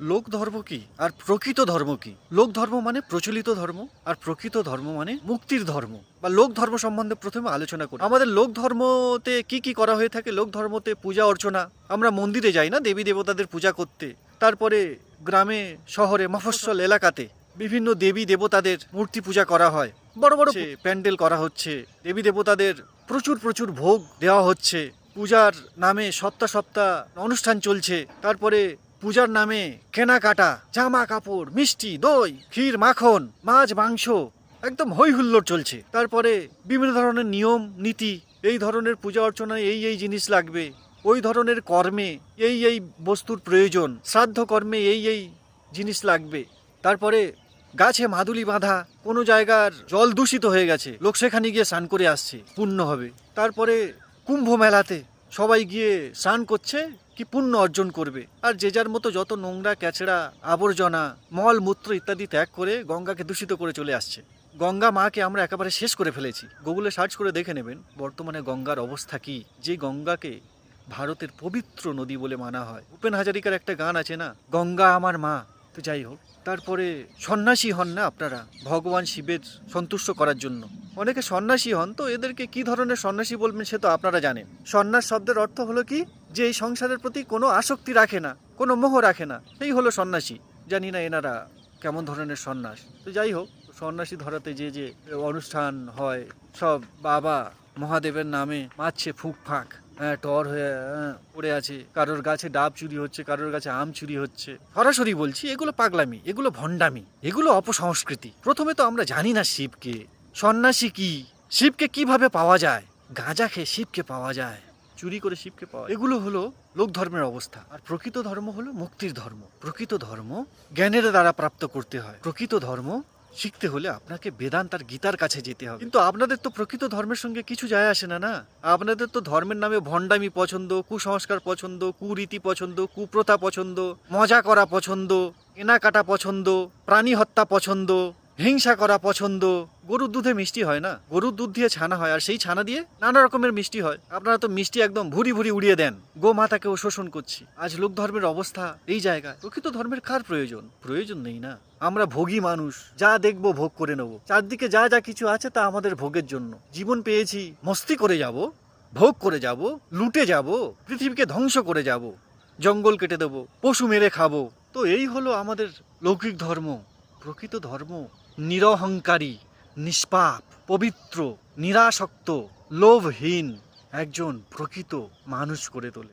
লোক ধর্ম কি? আর প্রকৃত ধর্ম কি? লোক ধর্ম মানে প্রচলিত ধর্ম আর প্রকৃত ধর্ম মানে মুক্তির ধর্ম। বা লোক ধর্ম সম্বন্ধে প্রথমে আলোচনা করি। আমাদের লোক ধর্মতে কি কি করা হয়ে থাকে? লোক ধর্মতে পূজা অর্চনা। আমরা মন্দিরে যাই না দেবী দেবতাদের পূজা করতে। তারপরে গ্রামে শহরে মফস্বল এলাকাতে বিভিন্ন দেবী দেবতাদের মূর্তি পূজা করা হয়। বড় বড় প্যান্ডেল করা হচ্ছে। দেবী দেবতাদের প্রচুর প্রচুর ভোগ দেওয়া হচ্ছে। পূজার নামে সপ্তাহ সপ্তাহ অনুষ্ঠান চলছে। তারপরে পূজার নামে কেনাকাটা, জামা কাপড়, মিষ্টি, দই, ক্ষীর, মাখন, মাছ, মাংস, একদম হই হুল্লোড় চলছে। তারপরে বিভিন্ন ধরনের নিয়ম, নীতি, এই ধরনের পূজা অর্চনায় এই এই জিনিস লাগবে, ওই ধরনের কর্মে এই এই বস্তুর প্রয়োজন, শ্রাদ্ধ কর্মে এই এই জিনিস লাগবে। তারপরে গাছে মাদুলি বাঁধা, কোনো জায়গার জল দূষিত হয়ে গেছে, লোক সেখানে গিয়ে স্নান করে আসছে পুণ্য হবে। তারপরে কুম্ভ মেলাতে সবাই গিয়ে স্নান করছে কি পুণ্য অর্জন করবে? আর যে যার মতো যত নোংরা, ক্যাচড়া, আবর্জনা, মল, মূত্র ইত্যাদি ত্যাগ করে গঙ্গাকে দূষিত করে চলে আসছে। গঙ্গা মাকে আমরা একেবারে শেষ করে ফেলেছি। গুগলে সার্চ করে দেখে নেবেন, বর্তমানে গঙ্গার অবস্থা কি? যে গঙ্গাকে ভারতের পবিত্র নদী বলে মানা হয়। ভূপেন হাজারিকার একটা গান আছে না? গঙ্গা আমার মা। তো যাই হোক তারপরে সন্ন্যাসী হন না আপনারা? ভগবান শিবের সন্তুষ্ট করার জন্য। অনেকে সন্ন্যাসী হন, তো এদেরকে কি ধরনের সন্ন্যাসী বলবেন সে তো আপনারা জানেন। সন্ন্যাস শব্দের অর্থ হলো কি? যে এই সংসারের প্রতি কোনো আসক্তি রাখে না, কোনো মোহ রাখে না। সেই হলো সন্ন্যাসী। জানি না এনারা কেমন ধরনের সন্ন্যাস। তো যাই হোক সন্ন্যাসী ধরাতে যে যে অনুষ্ঠান হয়, সব বাবা মহাদেবের নামে মারছে ফুঁক ফাঁক। টর হয়ে হ্যাঁ, পড়ে আছে। কারোর গাছে ডাব চুরি হচ্ছে কারোর গাছে আম চুরি হচ্ছে। সরাসরি বলছি এগুলো পাগলামি এগুলো ভণ্ডামি এগুলো অপসংস্কৃতি। প্রথমে তো আমরা জানি না শিবকে। সন্ন্যাসী কি? শিবকে কীভাবে পাওয়া যায়? গাঁজা খেয়ে শিবকে পাওয়া যায়। চুরি করে শিবকে পাওয়া এগুলো হলো লোক ধর্মের অবস্থা। আর প্রকৃত ধর্ম হলো মুক্তির ধর্ম। প্রকৃত ধর্ম জ্ঞানের দ্বারা প্রাপ্ত করতে হয়। প্রকৃত ধর্ম শিখতে হলে আপনাকে বেদান্ত আর গীতার কাছে যেতে হবে। কিন্তু আপনাদের তো প্রকৃত ধর্মের সঙ্গে কিছু যায় আসে না না? আপনাদের তো ধর্মের নামে ভণ্ডামি পছন্দ, কুসংস্কার পছন্দ, কুরীতি পছন্দ, কুপ্রথা পছন্দ, মজা করা পছন্দ, কেনাকাটা পছন্দ, প্রাণী হত্যা পছন্দ হিংসা করা পছন্দ। গরুর দুধে মিষ্টি হয় না। গরুর দুধ দিয়ে ছানা হয় আর সেই ছানা দিয়ে নানা রকমের মিষ্টি হয়। আপনারা তো মিষ্টি একদম ভুরি ভুরি উড়িয়ে দেন। গো মাতাকেও শোষণ করছি। আজ লোক ধর্মের অবস্থা এই জায়গায়। প্রকৃত ধর্মের কার প্রয়োজন? প্রয়োজন নেই না। আমরা ভোগী মানুষ। যা দেখব ভোগ করে নেব। চারদিকে যা যা কিছু আছে তা আমাদের ভোগের জন্য। জীবন পেয়েছি, মস্তি করে যাব, ভোগ করে যাব, লুটে যাব, পৃথিবীকে ধ্বংস করে যাব, জঙ্গল কেটে দেব, পশু মেরে খাব। তো এই হলো আমাদের লৌকিক ধর্ম। প্রকৃত ধর্ম। নিরহংকারী নিষ্পাপ পবিত্র নিরাসক্ত লোভহীন একজন প্রকৃত মানুষ করে তোলে।